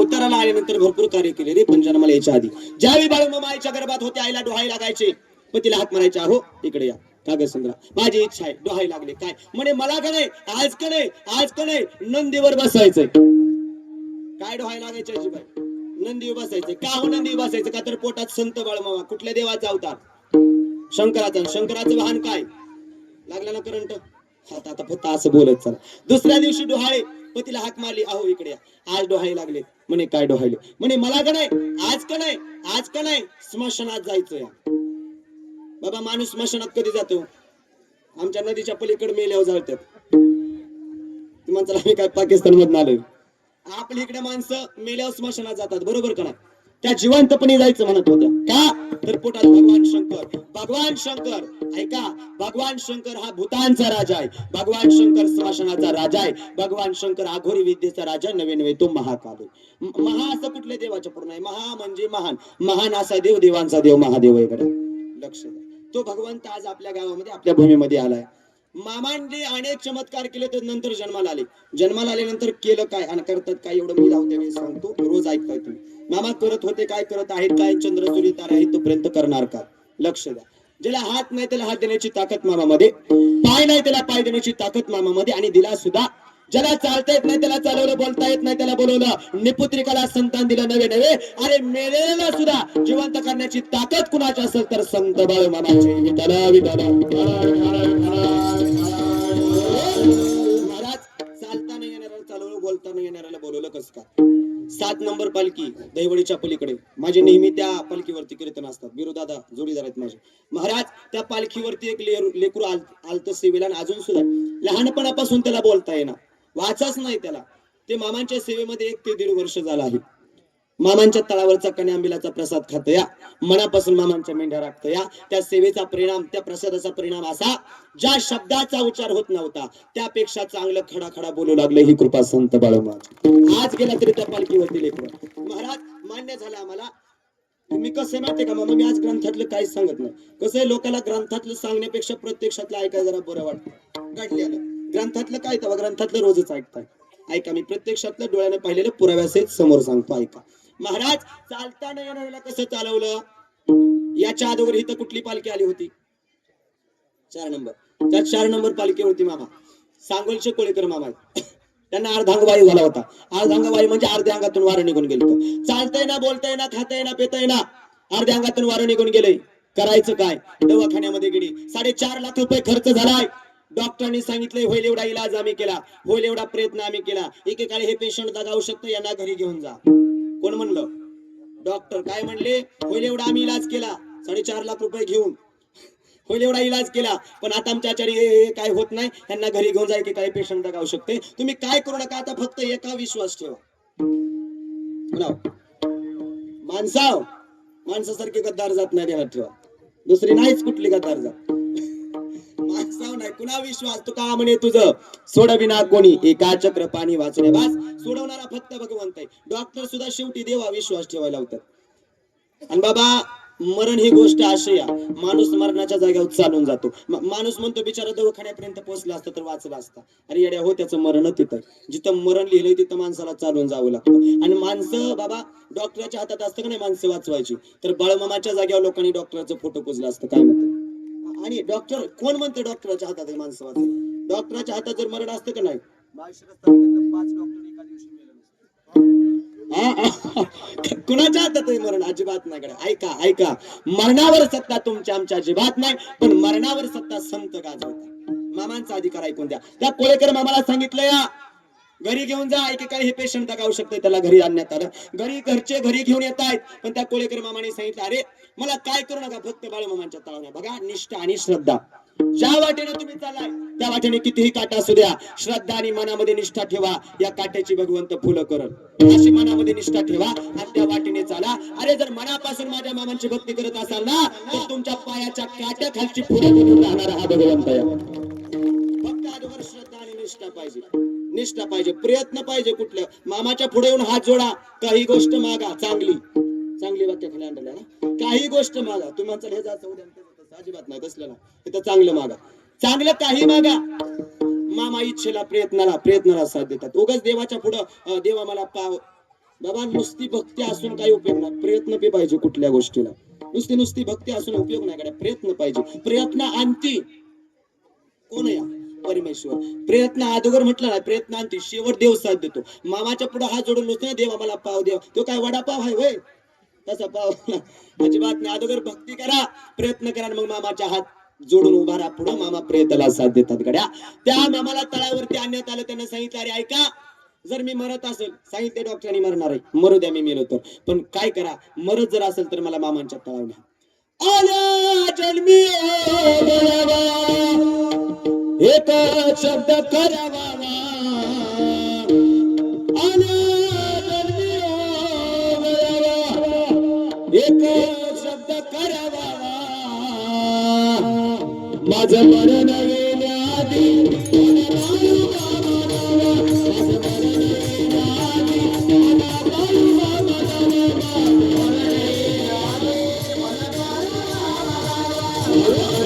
अवताराला आल्यानंतर भरपूर कार्य केले रे पण जन्माला यायच्या आधी. ज्यावेळी बाळूमामा आईच्या गर्भात होते आईला डोहाई लागायचे. पण तिला हात मारायचे हो इकडे या. कागद संग्रह माझी इच्छा आहे डोहाई लागले. काय? म्हणे मला का नाही? आज का नाही? आज का नाही? नंदीवर बसायचंय. काय डोहाई लागायचे अजिबाई नंदी बसायचे का हो नंदी बसायचं? का तर पोटात संत बाळमावा कुठल्या देवाचा अवतार? शंकराचा शंकराचं वाहन काय? लागला ना करंट आता फक्त असं बोलत चला. दुसऱ्या दिवशी डोहाळे पतीला हाक मारली अहो इकडे या. आज डोहाळे लागले म्हणे काय डोहायले म्हणे मला का नाही? आज का नाही? आज का नाही? स्मशानात जायचं या बाबा माणूस स्मशानात कधी जातो? आमच्या नदीच्या पलीकडे मेल्यावर जाळतात. तुम्हाला आम्ही काय पाकिस्तान मधून आलोय. आपली इकडे माणसं मेल्यावर स्मशानात जातात. बरोबर का नाही? त्या जिवंतपणे जायचं म्हणत होत्या का? तर पोटात भगवान शंकर. भगवान शंकर ऐका. भगवान शंकर हा भूतानचा राजा आहे. भगवान शंकर स्मशानाचा राजा आहे. भगवान शंकर आघोरी विद्येचा राजा नवे नवे तो महाकाल महा असं कुठल्या देवाच्या पूर्ण आहे? महा म्हणजे महान. महान असा देव देवांचा देव महादेव आहे लक्ष द्या. तो भगवंत आज आपल्या गावामध्ये आपल्या भूमीमध्ये आलाय. मामांनी अनेक चमत्कार केले तर नंतर जन्माला आले. जन्माला आल्यानंतर केलं काय? आणि करतात काय? एवढं मी लावते मी सांगतो. रोज ऐकताय तुम्ही. मामा करत होते काय? करत आहेत काय? चंद्र सूर्य तारा आहे तोपर्यंत करणार का? लक्ष द्या. ज्याला हात नाही त्याला हात देण्याची ताकद मामामध्ये. पाय नाही त्याला पाय देण्याची ताकद मामामध्ये. आणि दिला सुद्धा. ज्याला चालता येत नाही त्याला चालवलं बोलता येत नाही त्याला बोलवलं. निपुत्रिकाला संतान दिलं नवे नवे. अरे मेलेला सुद्धा जिवंत करण्याची ताकद कुणाची असेल तर संत बाळ मामाची विठाला विठाला सात नंबर पालखी दहिवडीच्या पलीकडे. माझे नेहमी त्या पालखीवरती कीर्तन असतात. बिरुदादा जोडीदार आहेत माझे. महाराज त्या पालखीवरती एक लेकरू आल आलत सेवेला आणि अजून सुद्धा लहानपणापासून त्याला बोलता येणार. वाचाच नाही त्याला. ते मामांच्या सेवेमध्ये एक ते दीड वर्ष झालं आहे. मामांच्या तळावरचा कन्या आंबिलाचा प्रसाद खात या. मनापासून मामांच्या मेंढ्या राखत या. त्या सेवेचा परिणाम त्या प्रसादाचा परिणाम असा ज्या शब्दाचा उच्चार होत नव्हता त्यापेक्षा चांगलं खडा खडा बोलू लागले ही कृपा संत बाळूमाज आज गेला तरी त्या पालखीवरती लेकर. महाराज मान्य झालं आम्हाला. मी कसं आहे माहितीये का मामा? मी आज ग्रंथातलं काहीच सांगत नाही. कसं आहे लोकांना ग्रंथातलं सांगण्यापेक्षा प्रत्यक्षातलं ऐकायला जरा बरं वाटतं. घडलेलं ग्रंथातलं काय तेव्हा? ग्रंथातलं रोजच ऐकताय. ऐका मी प्रत्यक्षातलं डोळ्याने पाहिलेलं पुराव्यासहित समोर सांगतो. ऐका. महाराज चालताना येणाऱ्याला कसं चालवलं? याच्या अगोदर इथं कुठली पालखी आली होती? चार नंबर. त्या चार नंबर पालखी होती मामा. सांगोलचे कोळेकर मामा त्यांना अर्धांगवायू झाला होता. अर्धांगवायू म्हणजे अर्ध्या अंगातून वारं निघून गेलं चालतंय ना बोलताय ना खाताय ना पेताय ना अर्ध्या अंगातून वारं निघून गेले करायचं काय? दवाखान्यामध्ये गेली. साडेचार लाख रुपये खर्च झालाय. डॉक्टरांनी सांगितलंय होईल एवढा इलाज आम्ही केला. होईल एवढा प्रयत्न आम्ही केला. एकेकाळी हे पेशंट दगावू शकतं यांना घरी घेऊन जा. कोण म्हणलं? डॉक्टर. काय म्हणले? होईल एवढा आम्ही इलाज केला. साडेचार लाख रुपये घेऊन. होईल एवढा इलाज केला. पण आता आमच्या आचारी हे काय होत नाही. त्यांना घरी घेऊन जाय की काही पेशंट दगावू शकते. तुम्ही काय करू नका. आता फक्त एका विश्वास ठेवा. माणसाव. माणसासारखी गद्दार जात नाही देण्यात ठेवा. दुसरी नाहीच कुठली गद्दार जात. कुणा विश्वास? तू का म्हणे तुझं? सोडविना कोणी. एका चक्र पाणी वाचणे बास. सोडवणारा फक्त भगवंत आहे. डॉक्टर सुद्धा शेवटी देवा विश्वास ठेवायला होतात आणि बाबा मरण ही गोष्ट अशी माणूस मरणाच्या जागेवर चालून जातो. माणूस म्हणतो बिचारा दवाखान्यापर्यंत पोहोचला असता तर वाचला असता. अरे येड्या हो त्याचं मरण तिथं. जिथं मरण लिहिलंय तिथं माणसाला चालून जावं लागतं. आणि माणसं बाबा डॉक्टरच्या हातात असतं का नाही माणसं वाचवायची? तर बाळमामाच्या जागेवर लोकांनी डॉक्टरचं फोटो पुजला असतं. काय म्हणतात? आणि डॉक्टर कोण म्हणतं डॉक्टरच्या हातात आहे माणसं डॉक्टरच्या हातात जर मरण असतं का नाही. कुणाच्या हातात आहे मरण? अजिबात नाही कडे ऐका ऐका. मरणावर सत्ता तुमच्या आमच्या अजिबात नाही पण मरणावर सत्ता संत गाजवतात. मामांचा अधिकार ऐकून द्या. त्या कोळेकर मामाला सांगितलं या. घरी घेऊन जा एकेकाळी हे पेशंट दगावू शकते त्याला घरी आणण्यात आलं. घरी घरचे घरी घेऊन येत आहेत पण त्या कोळेकर मामाने सांगितलं अरे मला काय करू नका फक्त बाळमामांच्या तळाने बघा निष्ठा आणि श्रद्धा. ज्या वाटेने तुम्ही चालाय त्या वाटेने कितीही काटा असू द्या श्रद्धा आणि मनामध्ये निष्ठा ठेवा या काट्याची भगवंत फुलं करत अशी मनामध्ये निष्ठा ठेवा आणि त्या वाटेने चाला. अरे जर मनापासून माझ्या मामांची भक्ती करत असाल ना तर तुमच्या पायाच्या काट्या खालची फुलं बनून राहणारा हा भगवंत निष्ठा पाहिजे. निष्ठा पाहिजे. प्रयत्न पाहिजे कुठलं मामाच्या पुढे येऊन हात जोडा. काही गोष्ट मागा. चांगली. चांगली वाक्य खाली आणलेलं ना? काही गोष्ट मागा. तुम्ही म्हणताल हे जायचं उद्या अजिबात नाही. तसलं ना इथं चांगलं मागा. चांगलं काही मागा. मामा इच्छेला प्रयत्नाला प्रयत्नाला साथ देतात. उगाच देवाच्या पुढं देवा मला पाव. बाबा नुसती भक्ती असून काही उपयोग नाही. प्रयत्न बी पाहिजे कुठल्या गोष्टीला. नुसती नुसती भक्ती असून उपयोग नाही. प्रयत्न पाहिजे. प्रयत्न आणती कोण या? परमेश्वर. प्रयत्न अगोदर म्हटलं ना प्रयत्न आणती शेवट देव साथ देतो. मामाच्या पुढे हात जोडून नसतो ना देवा मला पाव देव. तो काय वडापाव आहे वय तसा पाव. अजिबात नाही. अगोदर भक्ती करा प्रयत्न करा मग मामाच्या हात जोडून उभा राहा. पुढे मामा प्रयत्नाला साथ देतात गड्या. त्या मामाला तळावरती आणण्यात आलं त्यांना सांगितलं अरे ऐका जर मी मरत असेल सांगितले डॉक्टरांनी मरणार आहे. मरू द्या मी मेलो तर. पण काय करा मरत जर असेल तर मला मामांच्या तळावर न्या. जन्मी एक शब्द करावा. एक शब्द करावा. माझं मरण Oh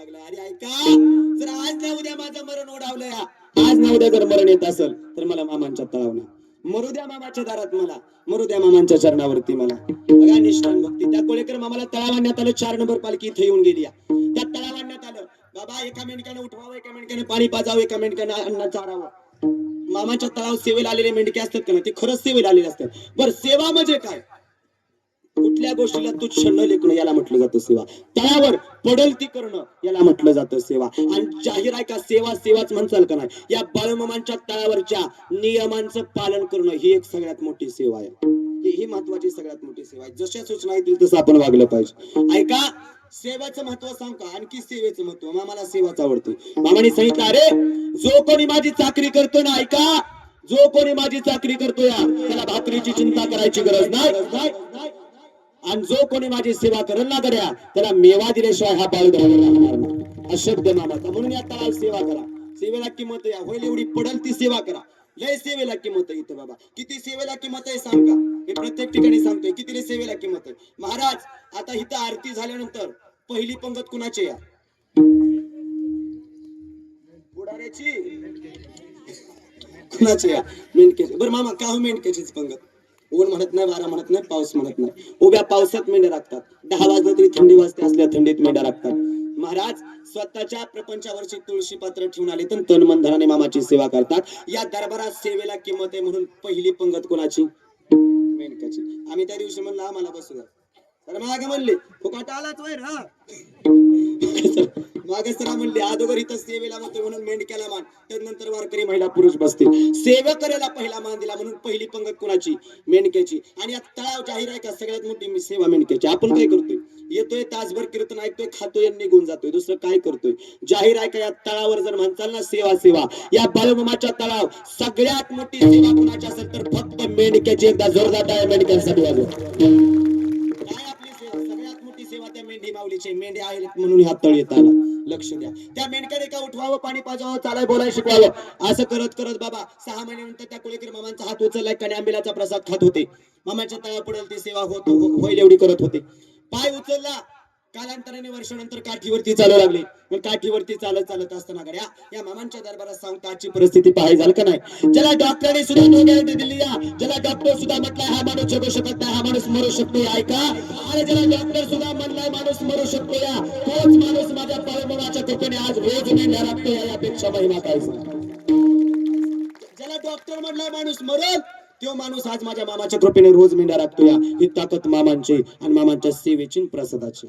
लागलाय. अरे ऐका जर आज ना उद्या माझं मरण ओढावलं आज ना उद्या जर मरण येत असेल तर मला मामांच्या तळावना मरुद्या मामाच्या दारात मला. मरुद्या मामांच्या चरणावरती मला. बघा निष्ठान भक्ती. त्या कोळेकर मामाला तळावाण्यात आलं चार नंबर पालखी इथे येऊन गेली या. त्या तळावाण्यात आलं. बाबा एका मेंढक्यानं उठवावं एका मेंढक्याने पाणी पाजावं एका मेंढक्यानं अन्न चारावं मामाच्या तळावर सेवेला आलेले मेंढके असतात का ना ते खरंच सेवेला आलेले असतात. बरं सेवा म्हणजे काय? कुठल्या गोष्टीला तुच्छ न लेखणं याला म्हटलं जातं सेवा. तळावर पडल ती करणं याला म्हटलं जातं सेवा. आणि जाहीर आहे का सेवा सेवाच म्हणचाल का नाही? या बाळमामांच्या तळावरच्या नियमांचं पालन करणं ही एक सगळ्यात मोठी सेवा आहे. ही- महत्वाची सगळ्यात मोठी सेवा आहे. जशा सूचना येतील तसं आपण वागलं पाहिजे. ऐका सेवाचं महत्त्व सांग का? आणखी सेवेचं महत्त्व. मामाला सेवाच आवडते. मामाने सांगितलं अरे जो कोणी माझी चाकरी करतो ना ऐका. जो कोणी माझी चाकरी करतो या त्याला भाकरीची चिंता करायची गरज नाही. आणि जो कोणी माझी सेवा करेल ना गड्या त्याला मेवा दिल्याशिवाय हा पाळू द्यायला लागणार नाही. हा शब्द म्हणून या तळाला सेवा करा. सेवेला किंमत या. होईल एवढी पडल ती सेवा करा. लय सेवेला किंमत आहे इथं बाबा. किती सेवेला किंमत आहे सांगा. हे मी प्रत्येक ठिकाणी सांगतोय किती सेवेला किंमत आहे. महाराज आता इथं आरती झाल्यानंतर पहिली पंगत कुणाची या बुडाऱ्याची कुणाची या मेंढक्याची बरं मामा का हो मेंढक्याचीच पंगत? ऊन म्हणत नाही वारा म्हणत नाही पाऊस म्हणत नाही. उभ्या पावसात मेंढ्या राखतात. दहा वाजलं तरी थंडी वाजते असल्या थंडीत मेंढ्या राखतात. महाराज स्वतःच्या प्रपंचावरची तुळशी पात्र ठेवून आले तर तन मंधनाने मामाची सेवा करतात. या दरबारात सेवेला किंमत आहे म्हणून पहिली पंगत कोणाची? मेंढक्याची आम्ही त्या दिवशी म्हणलं आम्हाला बसू द्या. तर मागे म्हणले फुकाट आलाच वय ना मागसरा म्हणले अगोदर इथं सेवेला म्हणतो म्हणून मेंढक्याला मान. त्यानंतर वारकरी महिला पुरुष बसतील. सेवकऱ्याला पहिला मान दिला म्हणून पहिली पंगत कुणाची? मेंढक्याची. आणि आता तळाव जाहीर आहे का? सगळ्यात मोठी मी सेवा मेंढक्याची. आपण काय करतोय? येतोय तासभर कीर्तन ऐकतोय खातोय निघून जातोय. दुसरं काय करतोय? जाहीर आहे का? या तळावर जर म्हणताल ना सेवा सेवा. या बाळूमामाच्या तळाव सगळ्यात मोठी सेवा कुणाची असेल तर फक्त मेंढक्याची. एकदा जोरदार टाळ्या मेंढक्यांसाठी वाजव. काय त्या मेंढी माऊलीचे मेंढ्या आहेत म्हणून ह्या तळ येत आला लक्ष द्या. त्या मेंढक्याने का उठवावं पाणी पाजावं चालाय बोलाय शिकवावं? असं करत करत बाबा सहा महिन्यानंतर त्या कुळेकर मामांचा हात उचललाय कण्या आंबिलाचा प्रसाद खात होते. मामाच्या तळा ती सेवा होत होईल एवढी करत होते. पाय उचलला कालांतराने वर्षानंतर काठीवरती चालू लागली. मग काठीवरती चालत चालत असताना गड्या या मामांच्या दरबारात सांगताची परिस्थिती पाहाय झालं का नाही? ज्याला डॉक्टरांनी सुद्धा डोक्यात दिली या ज्याला डॉक्टर सुद्धा म्हटलाय हा माणूस जगू शकत नाही हा माणूस मरू शकतो ऐका. आणि ज्याला डॉक्टर सुद्धा म्हणलाय माणूस मरू शकतो या. तोच माणूस माझ्या पाळमुळाच्या कृपेने आज रोज मेंढ्या लागतो यापेक्षा महिमा काय ज्याला डॉक्टर म्हणलाय माणूस मरल तो माणूस आज माझ्या मामाच्या कृपेने रोज मेंढ्या राखतो या. ही ताकद मामांची आणि मामांच्या सेवेची प्रसादाची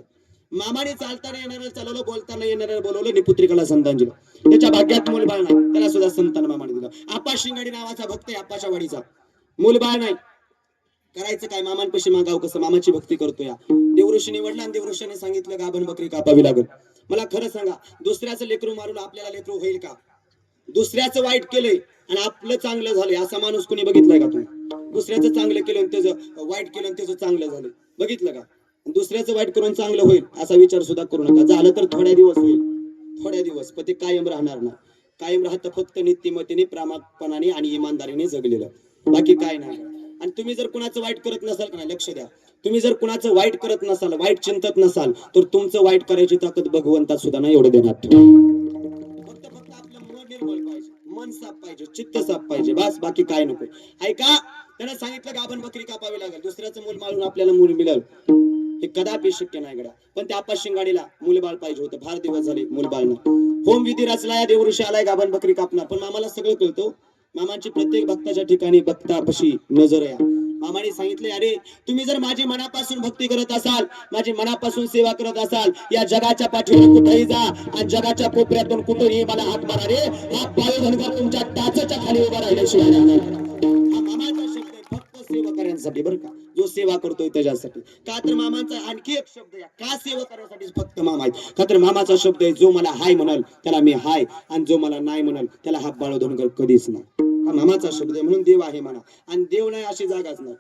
मामाने चालताना येणार चालवलं बोलताना येणार बोलवलं निपुत्रिकाला संतान दिलं त्याच्या भाग्यात मूलबाळ नाही. त्याला सुद्धा संतान मामाने दिलं. आप्पा शिंगाडी नावाचा भक्त आहे आप्पाच्या वाडीचा. मूलबाळ नाही. करायचं काय? मामांपाशी मागाव कसं? मामाची भक्ती करतो या देवऋषी निवडला आणि देवऋषीने सांगितलं गाभण बकरी कापावी लागल. मला खरं सांगा दुसऱ्याचं लेकरू मारून आपल्याला लेकरू होईल का? दुसऱ्याचं वाईट केलंय आणि आपलं चांगलं झालंय असा माणूस कोणी बघितलाय का तुम्ही? दुसऱ्याचं चांगलं केलं आणि त्याचं वाईट केलं आणि त्याचं चांगलं झालं बघितलं का? दुसऱ्याचं वाईट करून चांगलं होईल असा विचार सुद्धा करू नका. झालं तर थोड्या दिवस होईल. थोड्या दिवस पण ते कायम राहणार ना. कायम राहतं फक्त नित्यमतीने प्रामाणिकपणाने आणि इमानदारीने जगलेलं. बाकी काय नाही. आणि तुम्ही जर कुणाचं वाईट करत नसाल का लक्ष द्या. तुम्ही जर कुणाचं वाईट करत नसाल वाईट चिंतत नसाल तर तुमचं वाईट करायची ताकद भगवंतात सुद्धा नाही एवढं देणार फक्त फक्त आपलं मन निर्मळ पाहिजे. मन साफ पाहिजे चित्त साफ पाहिजे बस बाकी काय नको. ऐका त्यानं सांगितलं की आपण बकरी कापावी लागेल? दुसऱ्याचं मूल माळून आपल्याला मूल मिळेल. हे कदापि शक्य नाही गड्या. पण त्या आपा शिंगाडीला पाहिजे होतं. फार दिवस झाले मुलबाळ होम विधी रचलाय देवऋषी आलाय गाभण बकरी कापणार. पण मामाला सगळं कळतो हो. मामाची प्रत्येक भक्ताच्या ठिकाणी भक्तापशी नजर या मामाने सांगितले अरे तुम्ही जर माझी मनापासून भक्ती करत असाल माझी मनापासून सेवा करत असाल या जगाच्या पाठीवर कुठेही जा आणि जगाच्या कोपऱ्यातून कुठेही मला हात मारा रे. हा बाळधनगर तुमच्या टाचाच्या खाली उभा राहिल्याशिवाय मामाचा शब्द फक्त सेवा करण्यासाठी बरं का. जो सेवा करतोय त्याच्यासाठी. का तर मामाचा आणखी एक शब्द आहे का सेवा करण्यासाठी फक्त मामा आहे का तर मामाचा शब्द आहे जो मला हाय म्हणाल त्याला मी हाय. आणि जो मला नाही म्हणाल त्याला हा बाळधनगर कधीच नाही. हा मामाचा शब्द आहे म्हणून देव आहे म्हणा. आणि देव नाही अशी जागाच नाही.